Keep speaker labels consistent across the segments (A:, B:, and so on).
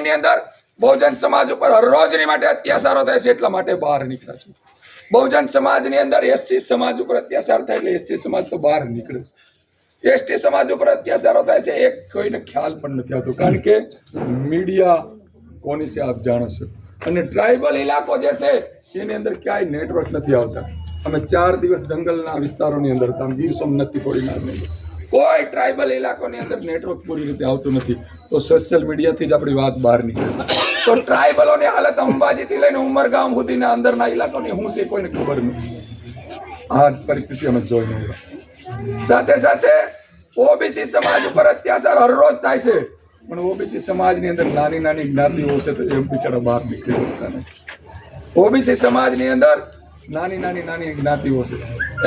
A: ની અંદર બહુજન સમાજ ઉપર હરરોજની માટે અત્યાચારો થાય છે, એટલા માટે બહાર નીકળે છે. બહુજન સમાજની અંદર એસસી સમાજ ઉપર અત્યાચાર થાય એટલે એસસી સમાજ તો બહાર નીકળે છે. એસટી સમાજ ઉપર અત્યાચારો થાય છે, એક કોઈને ખ્યાલ પણ નથી આવતો, કારણ કે મીડિયા કોની છે આપ જાણો છો. અને ટ્રાઇબલ ઇલાકો જે છે, એની અંદર ક્યાંય નેટવર્ક નથી આવતા. અમે ચાર દિવસ જંગલના વિસ્તારોની અંદર હતા ગીર સોમનાથથી થોડી ના નહીં કોઈ ટ્રાઇબલ ઇલાકોની અંદર નેટવર્ક પૂરી રીતે આવતું નથી. તો સોશિયલ મીડિયાથી જ આપણી વાત બહાર નીકળે. તો ટ્રાઇબલોની હાલત અંબાજીથી લઈને ઉમરગામ સુધીના અંદરના ઇલાકોની હું છે કોઈને ખબર નથી. આ પરિસ્થિતિ અમે જોઈ નહીં સાથે સાથે ઓબીસી સમાજ ઉપર અત્યાચાર હરરોજ થાય છે. પણ ઓબીસી સમાજની અંદર નાની નાની જ્ઞાતિઓ છે તો એમ બિચારા બહાર નીકળી શકતા નથી. ઓબીસી સમાજની અંદર નાની નાની નાની જ્ઞાતિઓ છે.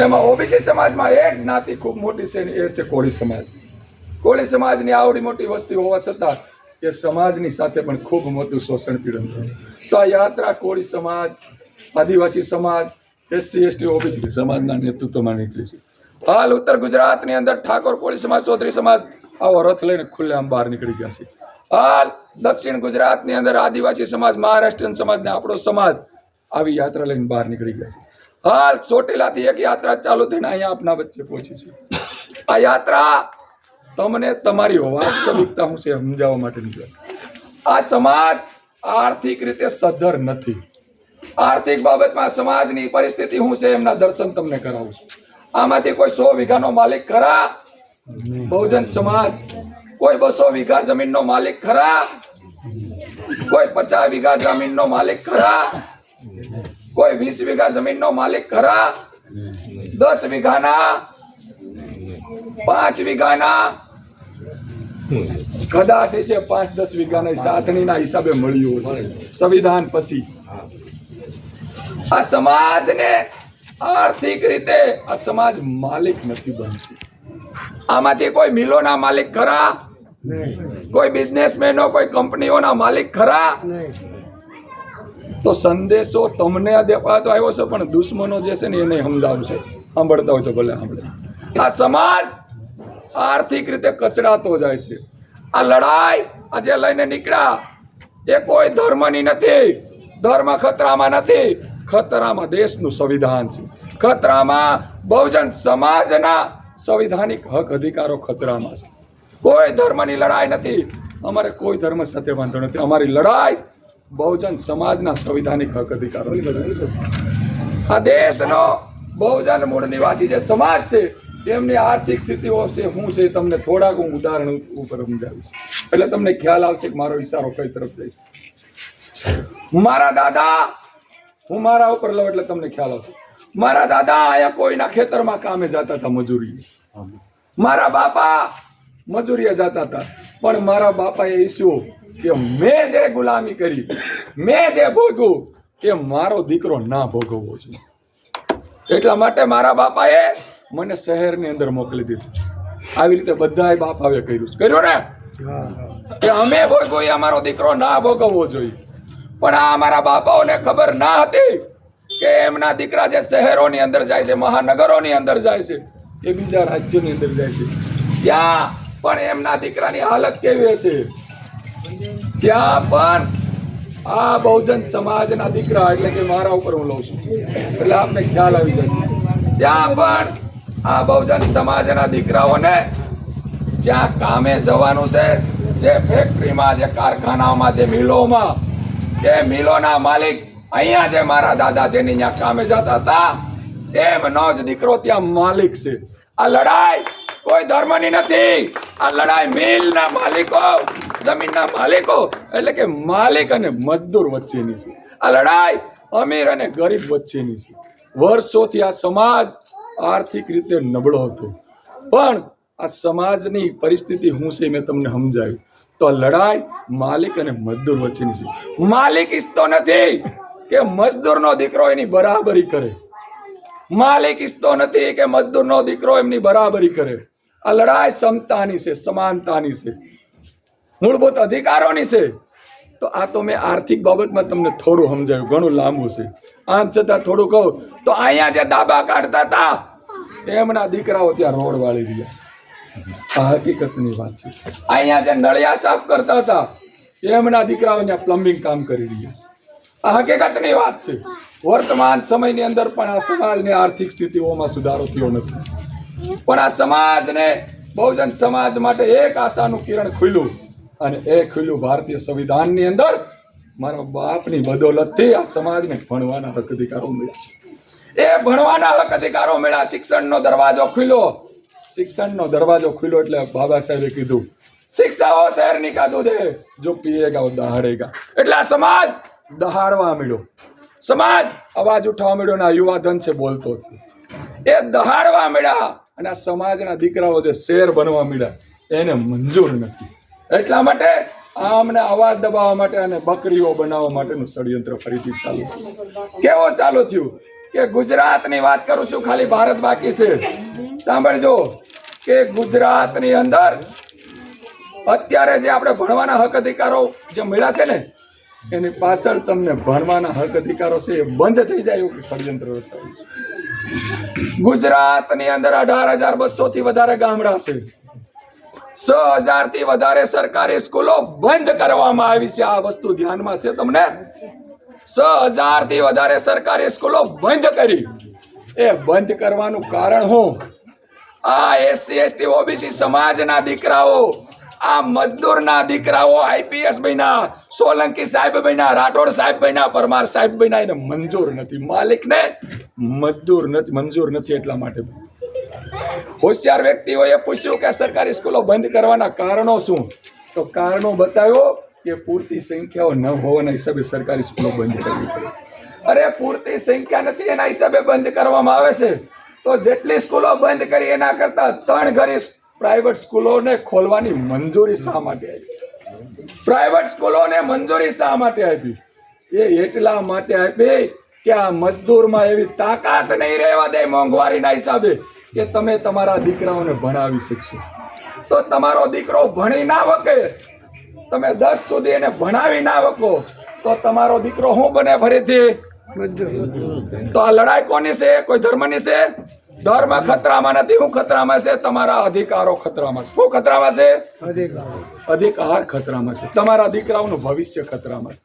A: એમાં ઓબીસી સમાજમાં એક જ્ઞાતિ ખૂબ મોટી છે એ છે કોળી સમાજ. કોળી સમાજની આવડી મોટી વસ્તી હોવા છતાં એ સમાજની સાથે પણ ખૂબ મોટું શોષણ પીડન થયું. તો આ યાત્રા કોળી સમાજ, આદિવાસી સમાજ, એસસી, એસટી, ઓબીસી સમાજના નેતૃત્વમાં નીકળી છે. હાલ ઉત્તર ગુજરાતની અંદર ઠાકોર કોળી સમાજ ચૌધરી સમાજ આવો રથ લઈને ખુલ્લેઆમ બહાર નીકળી ગયા છે. હાલ દક્ષિણ ગુજરાતની અંદર આદિવાસી સમાજ, મહારાષ્ટ્રીયન સમાજ ને આપણો સમાજ આવી યાત્રા લઈને બહાર નીકળી ગયા છે. હાલ ચોટીલાથી એક યાત્રા ચાલુ થઈને અહીંયા આપના વચ્ચે પહોંચી છે. આ યાત્રા તમને તમારી વાસ્તવિકતા હું છે સમજાવવા માટે નીકળ્યા આ સમાજ આર્થિક રીતે સદ્ધર નથી. આર્થિક બાબતમાં સમાજની પરિસ્થિતિ હું છે એમના દર્શન તમને કરાવું છું. આમાંથી કોઈ સો વીઘાનો માલિક ખરા? બહુજન સમાજ કોઈ બસો વીઘા જમીનનો માલિક ખરા? કોઈ પચાસ વીઘા જમીનનો માલિક ખરા? કોઈ વીસ વીઘા જમીનનો માલિક ખરા? દસ વીઘાના? પાંચ વીઘાના? કદાચ એ છે પાંચ દસ વીઘાના સાતણીના હિસાબે મળ્યું હશે. સંવિધાન પછી. આ સમાજને આર્થિક રીતે આ સમાજ માલિક નથી બનતું. આમાંથી કોઈ મિલોના માલિક ખરા? કોઈ બિઝનેસમેનો કોઈ કંપનીઓના માલિક ખરા? તો સંદેશો તમને દેખાતો આવ્યો છે, પણ દુશ્મનો જે છે ને એને સમજાવશે સાંભળતા હોય તો ભલે સાંભળે. આ સમાજ આર્થિક રીતે કચડાતો જાય છે. આ લડાઈ આજે લઈને નીકળ્યા. એ કોઈ ધર્મની નથી. ધર્મ ખતરામાં નથી. ખતરામાં દેશનું સંવિધાન છે. ખતરામાં બહુજન સમાજના સંવિધાનિક હક અધિકારો ખતરામાં છે. કોઈ ધર્મની લડાઈ નથી. અમારે કોઈ ધર્મ સાથે વાંધો નથી. અમારી લડાઈ બહુજન સમાજના સંવિધાનિક હક અધિકારો આ દેશનો બહુજન મૂળ નિવાસી જે સમાજ છે તેમની આર્થિક સ્થિતિઓ છે શું છે તમને થોડાક હું ઉદાહરણ ઉપર સમજાવીશ. એટલે તમને ખ્યાલ આવશે કે મારો ઈશારો કઈ તરફ જાય છે. મારા દાદા હું મારા ઉપર લઉં એટલે તમને ખ્યાલ આવશે. મારા દાદા અહીંયા કોઈના ખેતરમાં કામે જતા હતા મજૂરી મારા બાપા મજૂરીએ જતા હતા. પણ મારા બાપાએ ઈચ્છ્યું કે મેં જે ગુલામી કરી, મેં જે ભોગવું એ મારો દીકરો ના ભોગવવો જોઈએ. એટલા માટે મારા બાપાએ મને શહેરની અંદર મોકલી દીધું. આવી રીતે બધાય બાપાએ કર્યું છે. કર્યું ને? કે અમે ભોગવો એ અમારો દીકરો ના ભોગવવો જોઈએ. પણ આ અમારા બાપાઓને ખબર ના હતી કે એમના દીકરા જે શહેરોની અંદર જાય છે, મહાનગરોની અંદર જાય છે એ બીજા રાજ્યોની અંદર જાય છે. ત્યાં પણ એમના દીકરાની હાલત કેવી હશે? ત્યાં પણ આ બહુજન સમાજના દીકરા એટલે કે મારા ઉપર હું લઉં છું. એટલે આપને ખ્યાલ આવી જશે. ત્યાં પણ આ બહુજન સમાજના દીકરાઓને જ્યાં કામે જવાનું છે, જે ફેક્ટરીમાં જે કારખાનાઓમાં, જે મિલોમાં, જે મિલોના માલિક અહીંયા જે મારા દાદા જેની ત્યાં કામે જતા હતા, એમનો જ દીકરો ત્યાં માલિક છે. આ લડાઈ કોઈ ધર્મની નથી. આ લડાઈ મિલના માલિકો, જમીનના માલિકો, એટલે કે માલિક અને મજદૂર વચ્ચેની છે. આ લડાઈ અમીર અને ગરીબ વચ્ચેની છે. વર્ષોથી આ સમાજ આર્થિક રીતે નબળો હતો. પણ આ સમાજની પરિસ્થિતિ હું છે મેં તમને સમજાવ્યું તો લડાઈ માલિક અને મજદૂર વચ્ચેની છે. માલિક ઈચ્છતો નથી કે મજદૂરનો દીકરો એની બરાબરી કરે. માલિક ઈચ્છતો નથી કે મજદૂરનો દીકરો એમની બરાબરી કરે. આ લડાઈ સમતાની છે, સમાનતાની છે. મૂળભૂત અધિકારોની છે. તો આ તો મેં આર્થિક બાબતમાં તમને થોડું સમજાયું ઘણું લાંબુ છે. આમ છતાં થોડું કહું, તો અહીંયા જે દાબા કાઢતા હતા, એમના દીકરાઓ ત્યાં રોડ વાળી રહ્યા છે. આ હકીકતની વાત છે. અહીંયા જે નળિયા સાફ કરતા હતા, એમના દીકરાઓ પ્લમ્બિંગ કામ કરી રહ્યા છે. આ હકીકતની વાત છે. વર્તમાન સમયની અંદર પણ આ સમાજની આર્થિક સ્થિતિઓમાં સુધારો થયો નથી. પણ આ સમાજને બહુજન સમાજ માટે એક આશાનું કિરણ ખુલ્યું અને એ ખુલ્યું ભારતીય સંવિધાનની અંદર મારા બાપની બદોલતથી આ સમાજને ભણવાના હક અધિકારો મળ્યા એ ભણવાના હક અધિકારો મળ્યા, શિક્ષણનો દરવાજો ખુલ્યો. શિક્ષણનો દરવાજો ખુલ્યો એટલે બાબા સાહેબે કીધું, શિક્ષાઓ શહેરની દૂધ હે જો પીએગા દહાડેગા એટલે સમાજ દહાડવા મળ્યો સમાજ અવાજ ઉઠાવવા મળ્યો ને યુવા ધન છે બોલતો એ દહાડવા મળ્યા અને આ સમાજના દીકરાઓ જે શેર બનવા મળ્યા એને મંજૂર નથી. એટલા માટે આમને અવાજ દબાવવા માટે અને બકરીઓ બનાવવા માટેનું ષડયંત્ર ફરીથી ચાલુ. કેવો ચાલુ થયું? કે ગુજરાતની વાત કરું છું, ખાલી ભારત બાકી છે. સાંભળજો, કે ગુજરાતની અંદર અત્યારે જે આપણે ભણવાના હક અધિકારો જે મળ્યા છે ને, એની પાછળ તમને ભણવાના હક અધિકારો છે એ બંધ થઈ જાય એવું ષડયંત્ર ગુજરાતની અંદર અઢાર હજાર બસો થી વધારે ગામડા છે. છ હજારથી વધારે સરકારી સ્કૂલો બંધ કરવામાં આવી છે. આ વસ્તુ ધ્યાનમાં છે તમને? છ હજારથી વધારે સરકારી સ્કૂલો બંધ કરી. એ બંધ કરવાનું કારણ હું? આ એસસી, એસટી, ઓબીસી સમાજના દીકરાઓ આ મજદૂરના દીકરાઓ આઈપીએસ બન્યા, સોલંકી સાહેબ બન્યા, રાઠોડ સાહેબ બન્યા, પરમાર સાહેબ બન્યા. એને મંજૂર નથી. માલિકને મજદૂર નથી, મંજૂર નથી એટલા માટે. હોશિયાર વ્યક્તિઓએ પૂછ્યું કે સરકારી સ્કૂલો બંધ કરવાના કારણો શું? તો કારણો બતાવ્યો કે પૂરતી સંખ્યાઓ ન હોવાના હિસાબે સરકારી સ્કૂલો બંધ કરવી પડે. અરે, પૂરતી સંખ્યા નથી એના હિસાબે બંધ કરવામાં આવે છે. તો જેટલી સ્કૂલો બંધ કરી એના કરતા ત્રણ ઘણી પ્રાઇવેટ સ્કૂલોને ખોલવાની મંજૂરી શા માટે આપી? પ્રાઇવેટ સ્કૂલોને મંજૂરી શા માટે આપી? એ એટલા માટે આપી કે આ મજદૂરમાં એવી તાકાત નહીં રહેવા દે મોંઘવારીના હિસાબે કે તમે તમારા દીકરાઓને ભણાવી શકશો. તો તમારો દીકરો ભણી ના વકે, તમે દસ સુધી એને ભણાવી ના વકો, તો તમારો દીકરો શું બને ફરીથી? તો આ લડાઈ કોની છે? કોઈ ધર્મની છે? ધર્મ ખતરામાં નથી હું ખતરામાં છે તમારા અધિકારો ખતરામાં છે. શું ખતરામાં છે? અધિકાર. ખતરામાં છે. તમારા દીકરાઓનું ભવિષ્ય ખતરામાં છે.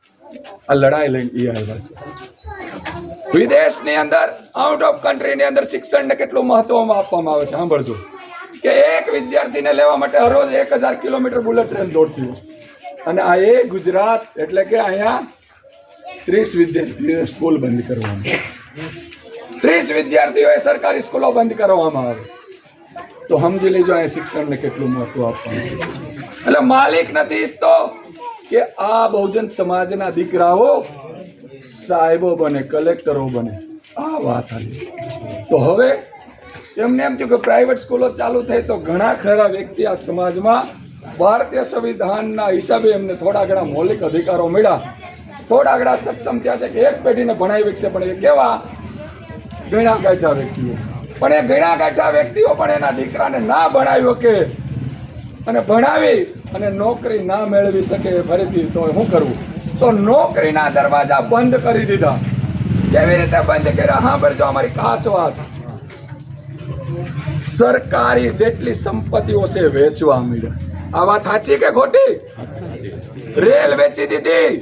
A: આ લડાઈ લઈને એ આવ્યા છે. વિદેશની અંદર આઉટ ઓફ કન્ટ્રીની અંદર શિક્ષણને કેટલું મહત્વ આપવામાં આવે છે? સાંભળજો. કે એક વિદ્યાર્થીને લેવા માટે હરોજ એક હજાર કિલોમીટર બુલેટ ટ્રેન દોડતી હોય. અને આ એ ગુજરાત એટલે કે અહીંયા ત્રીસ વિદ્યાર્થીઓ સ્કૂલ બંધ કરવામાં ત્રીસ વિદ્યાર્થીઓએ સરકારી સ્કૂલો બંધ કરવામાં આવે. તો સમજી લેજો અહીંયા શિક્ષણને કેટલું મહત્વ આપવાનું એટલે માલિક નથી ઈચ્છતો કે આ બહુજન સમાજના દીકરાઓ સાહેબો બને, કલેક્ટરો બને. આ વાત આવી. તો હવે એમને એમ થયું કે પ્રાઇવેટ સ્કૂલો ચાલુ થઈ તો ઘણા ખરા વ્યક્તિ આ સમાજમાં ભારતીય સંવિધાનના હિસાબે એમને થોડા ઘણા મૌલિક અધિકારો મળ્યા. થોડા ઘણા સક્ષમ થયા છે કે એક પેઢીને ભણાવી શકશે, પણ એ કેવા ગણા ગાંઠા વ્યક્તિઓ. પણ એ ગણા ગાંઠા વ્યક્તિઓ પણ એના દીકરાને ના ભણાવી શકે. અને ભણાવી અને નોકરી ના મેળવી શકે ફરીથી તો શું કરવું તો નોકરીના દરવાજા બંધ કરી દીધા. કેવી રીતે બંધ કર્યા? સાંભળજો અમારી ખાસ વાત. સરકારી જેટલી સંપત્તિઓ છે વેચવા મળ્યા આ વાત સાચી કે ખોટી? રેલ વેચી દીધી.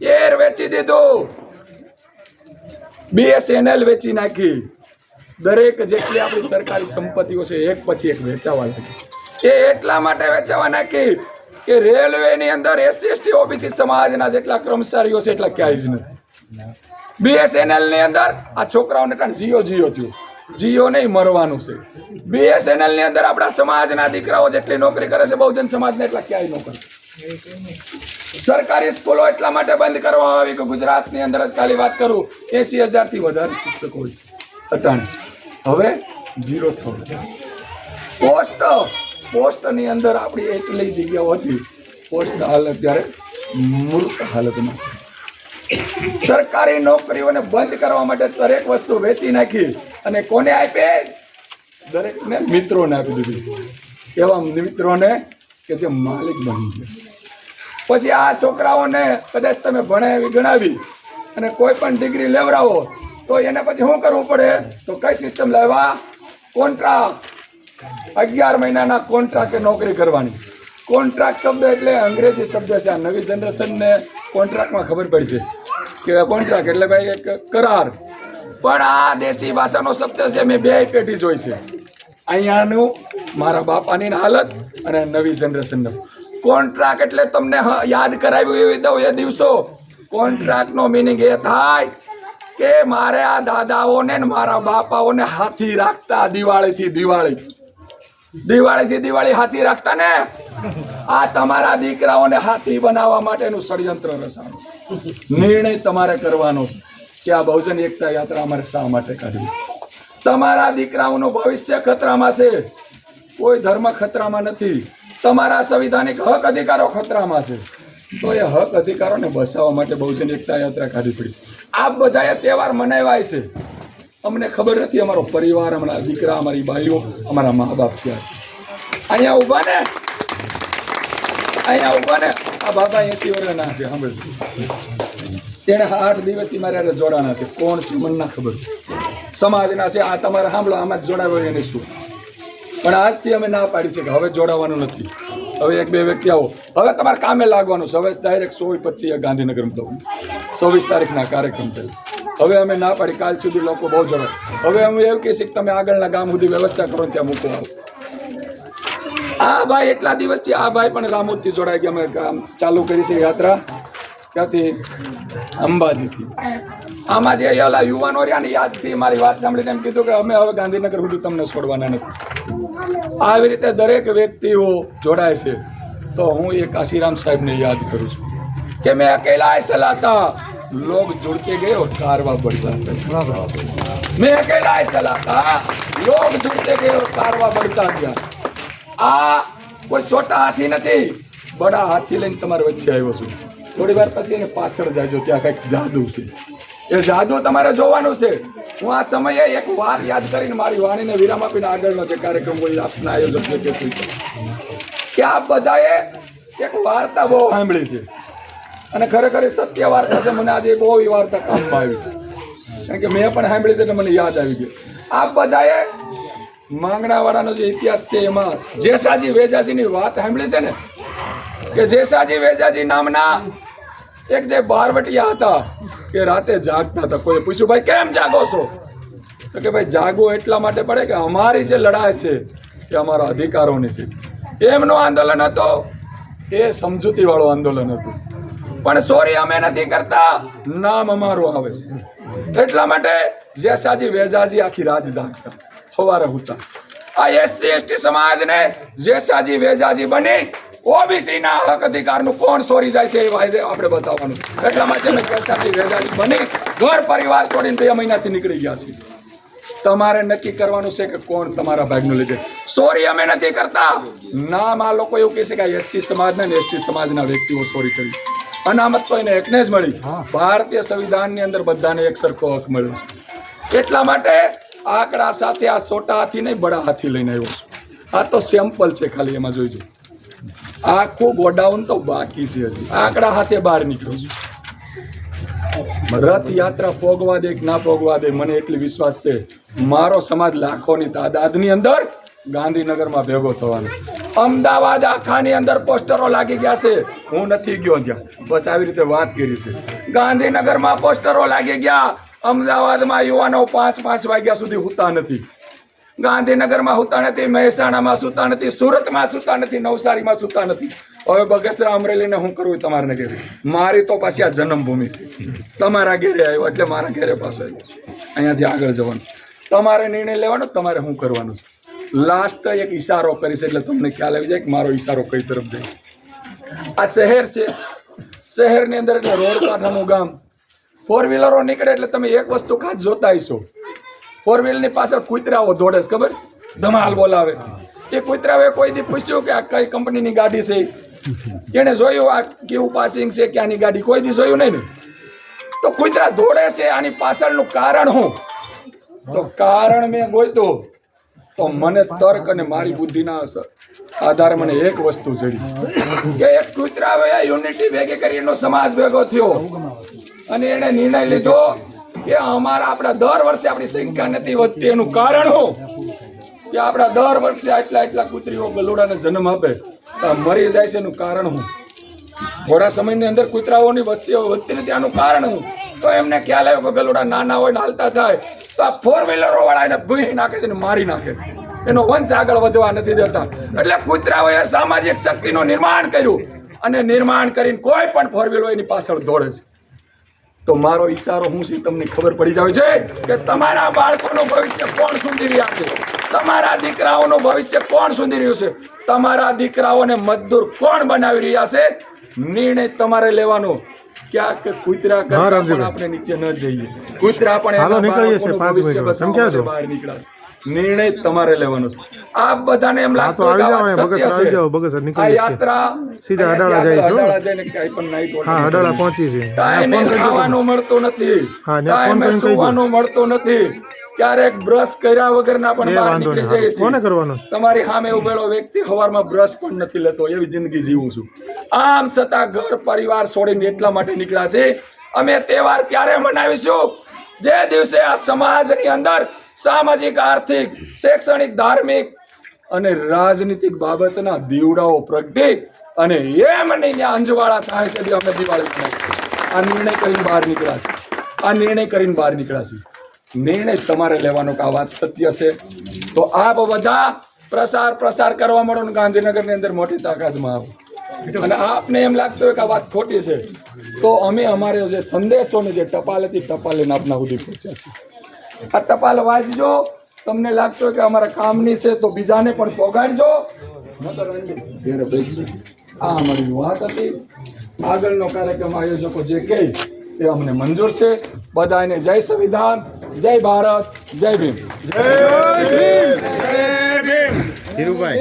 A: એર વેચી દીધું. બીએસએનએલ વેચી નાખી. દરેક જેટલી આપણી સરકારી સંપત્તિઓ છે, એક પછી એક વેચાવા લાગી. એ એટલા માટે વેચાવા નાખી કે રેલવેની અંદર એસસી એસટી ઓબીસી સમાજના જેટલા કર્મચારીઓ છે, એટલા ક્યાંય જ નથી. બીએસએનએલની અંદર આ છોકરાઓને કારણ જીઓ જીઓ થયું. જીઓ નહીં, મરવાનું છે. બીએસએનએલની અંદર આપણા સમાજના દીકરાઓ જેટલી નોકરી કરે છે, બહુજન સમાજને એટલા ક્યાંય ન કરે સરકારી સ્કૂલો એટલા માટે બંધ કરવામાં આવી કે ગુજરાતની અંદર જ ખાલી વાત કરું, એસી હજારથી વધારે શિક્ષકો છે. અટાણે. હવે જીરો થવું પોસ્ટ પોસ્ટની અંદર આપણી એટલી જગ્યાઓ હતી પોસ્ટ હાલ અત્યારે મૂર્ખ હાલતમાં સરકારી નોકરીઓને બંધ કરવા માટે દરેક વસ્તુ વેચી નાખી અને કોને આપી? દરેકને મિત્રોને આપી દીધી. એવા મિત્રોને કે જે માલિક બની ગયો. પછી આ છોકરાઓને કદાચ તમે ભણાવી, ગણાવી અને કોઈ પણ ડિગ્રી લેવડાવો, તો એને પછી શું કરવું પડે? તો કઈ સિસ્ટમ લાવવા કોન્ટ્રાક્ટ અગિયાર મહિનાના કોન્ટ્રાક્ટે નોકરી કરવાની. કોન્ટ્રાક્ટ શબ્દ એટલે અંગ્રેજી શબ્દ છે. આ નવી જનરેશનને કોન્ટ્રાક્ટમાં ખબર પડશે. કે કોન્ટ્રાક્ટ એટલે ભાઈ એક કરાર. પણ આ દેશી ભાષાનો શબ્દ છે. મેં બે પેઢી જોઈ છે. અહીંયાનું મારા બાપાની હાલત અને નવી જનરેશનનું કોન્ટ્રાક્ટ એટલે તમને યાદ કરાવ્યું દઉં એ દિવસો. કોન્ટ્રાક્ટનો મિનિંગ એ થાય કે મારે આ દાદાઓને મારા બાપાઓને હાથી રાખતા દિવાળીથી દિવાળી. દિવાળીથી દિવાળી હાથી રાખતા ને? આ તમારા દીકરાઓને હાથી બનાવવા માટેનું ષડયંત્ર રચાણું. નિર્ણય તમારે કરવાનો છે કે આ બહુજન એકતા યાત્રા અમારે શા માટે કાઢવી? તમારા દીકરાઓનું ભવિષ્ય ખતરામાં છે. કોઈ ધર્મ ખતરામાં નથી. તમારા સંવિધાનિક હક અધિકારો ખતરામાં છે. તો એ હક અધિકારોને બસાવવા માટે બહુજન એકતા યાત્રા કાઢી પડી. આ બધાએ તહેવાર મનાવ્યા છે. અમને ખબર નથી અમારો પરિવાર, અમારા દીકરા, અમારી બાઈઓ, અમારા મા બાપ ક્યાં છે. અહીંયા ઊભા ને. અહીંયા ઊભા ને. આ બાબા એસી વર્ષના છે, સાંભળજો. તેણે આઠ દિવસથી મારે જોડાણા છે. કોણ છે મને ના ખબર. સમાજના છે, આ તમારે સાંભળો, આમાં જ જોડાવ્યો એને શું. પણ આજથી અમે ના પાડી શકીએ. હવે જોડાવાનું નથી. હવે એક બે વ્યક્તિ આવો. હવે તમારે કામે લાગવાનું છે. હવે ડાયરેક્ટ સો પચીસ ગાંધીનગરમાં દઉં. છવ્વીસ તારીખના કાર્યક્રમ થયો હવે અમે ના પાડી. કાલ સુધી લોકો બહુ જોડાય હવે અમે એવું કહીએ કે તમે આગળના ગામ સુધી વ્યવસ્થા કરો ત્યાં મૂકો આવો. આ ભાઈ એટલા દિવસથી આ ભાઈ પણ રામોદથી જોડાઈ ગયા. અમે કામ ચાલુ કરી છે યાત્રા. ક્યાંથી અંબાજીથી આમાં જે ઓલા યુવાનો રહ્યા ને યાદથી મારી વાત સાંભળીને એમ કીધું કે અમે હવે ગાંધીનગર સુધી તમને છોડવાના નથી આવી રીતે દરેક વ્યક્તિઓ જોડાય છે તો હું એ કાશીરામ સાહેબને યાદ કરું છું કે મેં અકેલા ચલાતા લોગ जुड़ते गए और कारवा बढ़ता गया मैं अकेला ही चलाता लोग जुड़ते गए और कारवा बढ़ता गया આ કોઈ છોટા હાથી નથી બડા હાથી લઈને તમારી વચ્ચે આવ્યો છું થોડી વાર પછી એને પાછળ જાજો, ત્યાં કંઈક જાદુ છે. એ જાદુ તમારે જોવાનું છે. હું આ સમયે એક વાત યાદ કરીને મારી વાણીને વિરામ આપીને આગળનો જે કાર્યક્રમ હોય આપના આયોજક કે કે આ બધાએ એક વાર્તા બહુ સાંભળી છે. અને ખરેખર સત્ય વાર્તા છે. મને આજે બહુ એ વાર્તા કામમાં આવી કારણ કે મેં પણ સાંભળી એટલે મને યાદ આવી ગયું. આ બધાએ માંગણાવાળાનો જે ઇતિહાસ છે એમાં, જેસાજી વેજાજીની વાત સાંભળી છે ને? કે જેસાજી વેજાજી નામના એક જે બારવટિયા હતા કે રાતે જાગતા હતા. કોઈ પૂછ્યું, ભાઈ, કેમ જાગો છો? તો કે, ભાઈ જાગો એટલા માટે પડે કે અમારી જે લડાઈ છે, એ અમારા અધિકારોની છે. એમનું આંદોલન હતો, એ સમજૂતી વાળું આંદોલન હતું. પણ સોરી, અમે નથી કરતા, નામ અમારું આવે છે. એટલા માટે જેસાજી, વેજાજી આખી રાત જાગતા, સવારે હતા આ એસસી, એસટી સમાજને જેસાજી, વેજાજી બની ઓબીસી ના હક અધિકારનું કોણ સોરી જાય છે એ આપણે બતાવવાનું. એટલા માટે અમે કેસાથી વેજાજી બની ઘર પરિવાર છોડીને બે મહિનાથી નીકળી ગયા છીએ. તમારે નક્કી કરવાનું છે કે કોણ તમારા ભાગનું લીધે સોરી અમે નથી કરતા. નામ આ લોકો એવું કહે છે કે એસટી સમાજના ને એસટી સમાજના વ્યક્તિઓ સોરી કરી. અનામત તો એને એકને જ મળી. ભારતીય સંવિધાનની અંદર બધાને એક સરખો હક મળ્યો છે. એટલા માટે આંકડા સાથે આ છોટા હાથી નહીં બડા હાથી લઈને આવ્યો છું. આ તો સેમ્પલ છે ખાલી એમાં જોઈજો. આખું ગોડાઉન તો બાકી છે હજી. આંકડા હાથે બહાર નીકળ્યો છું. રથયાત્રા પોગવા દે કે ના પોગવા દે, મને એટલી વિશ્વાસ છે. મારો સમાજ લાખોની તાદાદની અંદર ગાંધીનગરમાં ભેગો થવાનો. અમદાવાદ આખાની અંદર પોસ્ટરો લાગી ગયા છે. હું નથી ગયો ત્યાં. બસ આવી રીતે વાત કરી છે. ગાંધીનગરમાં પોસ્ટરો લાગી ગયા. અમદાવાદમાં યુવાનો પાંચ પાંચ વાગ્યા સુધી હુતા નથી. ગાંધીનગરમાં સુતા નથી, મહેસાણામાં સુતા નથી, સુરતમાં સુતા નથી, નવસારીમાં સુતા નથી. હવે બગસરા અમરેલીને હું કરવું તમારે ઘેરે? મારી તો પાછી આ જન્મભૂમિ છે. તમારા ઘેરે આવ્યો એટલે મારા ઘેરે પાછો આવ્યો અહીંયાથી આગળ જવાનું. તમારે નિર્ણય લેવાનો, તમારે શું કરવાનું લાસ્ટ એક ઈશારો કરીશ એટલે તમને ખ્યાલ આવી જાય કે મારો ઈશારો કઈ તરફ જાય. આ શહેર છે. શહેરની અંદર એટલે રોડ કાંઠાનું ગામ ફોર વ્હીલરો નીકળે એટલે તમે એક વસ્તુ ખાસ જોતા હશો. ફોર વ્હીલની પાછળ કૂતરાઓ દોડે ખબર? ધમાલ બોલાવે. એ કૂતરાઓએ કોઈ દી પૂછ્યું કે આ કઈ કંપનીની ગાડી છે? એને જોયું આ કેવું પાસિંગ છે, ક્યાંની ગાડી? કોઈ દી જોયું નહીં ને? તો કૂતરા દોડે છે, આની પાછળનું કારણ શું? તો કારણ મેં ગોઈતું તો મને તર્ક અને મારી બુદ્ધિના અસર. આધારે મને એક વસ્તુ જડી, કે એક કૂતરાઓએ યુનિટી ભેગી કરી એનો સમાજ ભેગો થયો. અને એણે નિર્ણય લીધો કે અમારા આપણા દર વર્ષે આપણી સંખ્યા નથી વધતી. એનું કારણ શું? કે આપણા દર વર્ષે આટલા આટલા કૂતરીઓ ગલુડાને જન્મ આપે. તો મરી જાય છે એનું કારણ હું થોડા સમયની અંદર કૂતરાઓની વસ્તીઓ વધતી નથી. આનું કારણ હું તો એમને ખ્યાલ આવ્યો કે ગલોડા નાના હોય ને હાલતા થાય. તો આ ફોર વ્હીલરો વાળા એને ભૂહી નાખે છે ને મારી નાખે છે. એનો વંશ આગળ વધવા નથી દેતા. એટલે કૂતરાઓએ સામાજિક શક્તિનું નિર્માણ કર્યું. અને નિર્માણ કરીને કોઈ પણ ફોર વ્હીલર એની પાછળ દોડે છે. તો મારો ઈશારો હું છે તમને ખબર પડી જાય છે કે તમારા બાળકોનું ભવિષ્ય કોણ સુંધી રહ્યા છે? તમારા દીકરાઓનું ભવિષ્ય કોણ સુંધી રહ્યું છે? તમારા દીકરાઓને મજદૂર કોણ બનાવી રહ્યા છે? નિર્ણય તમારે લેવાનો. ક્યાંક કૂતરા કરતા પણ આપણે નીચે ન જઈએ. કૂતરા પણ ભવિષ્ય બહાર નીકળ્યા. નિર્ણય તમારે લેવાનો છે. આ બધાને એમ લાગતું આ યાત્રા
B: સીધા અડાળા
A: જાય છે ક્યાંય પણ hotel
B: હા અડાળા પહોંચી છે
A: ટાઈમે. ખાવાનું મળતું નથી.
B: હા, ને ફોન
A: ટાઈમે. સુવાનું નથી. ક્યારેક બ્રશ કર્યા વગરના પણ બહાર નીકળી જાય છે.
B: કોને કરવાનો?
A: તમારી સામે ઉભેલો વ્યક્તિ હવારમાં બ્રશ પણ નથી લેતો એવી જિંદગી જીવું છું. આમ છતાં ઘર પરિવાર છોડીને એટલા માટે નીકળ્યા છે. અમે તહેવાર ક્યારે મનાવીશું? જે દિવસે આ સમાજની અંદર સામાજિક, આર્થિક, શૈક્ષણિક, ધાર્મિક અને રાજનીતિક બાબતના દીવડાઓ પ્રગટે અને એમ નહીં ત્યાં અંજવાળા થાય છે અમે દિવાળી આ નિર્ણય કરીને બહાર નીકળ્યા છે. આ નિર્ણય કરીને બહાર નીકળ્યા છે. નિર્ણય તમારે લેવાનો કે આ વાત સત્ય છે? તો આપ બધા પ્રસાર પ્રસાર કરવા મળો ને ગાંધીનગરની અંદર મોટી તાકાતમાં આવો. અને આપને એમ લાગતું હોય કે આ વાત ખોટી છે. તો અમે અમારે જે સંદેશોને જે ટપાલ હતી ટપાલ આપના સુધી પહોંચ્યા છે આ ટપાલ વાંચજો. તમને લાગતું હોય કે અમારા કામની છે તો બીજાને પણ પોગાડજો. આ અમારી વાત હતી. આગળનો કાર્યક્રમ આયોજકો જે કહે તે અમને મંજૂર છે. બધાને જય સંવિધાન, જય ભારત, જય ભીમ.
B: ધીરુભાઈ.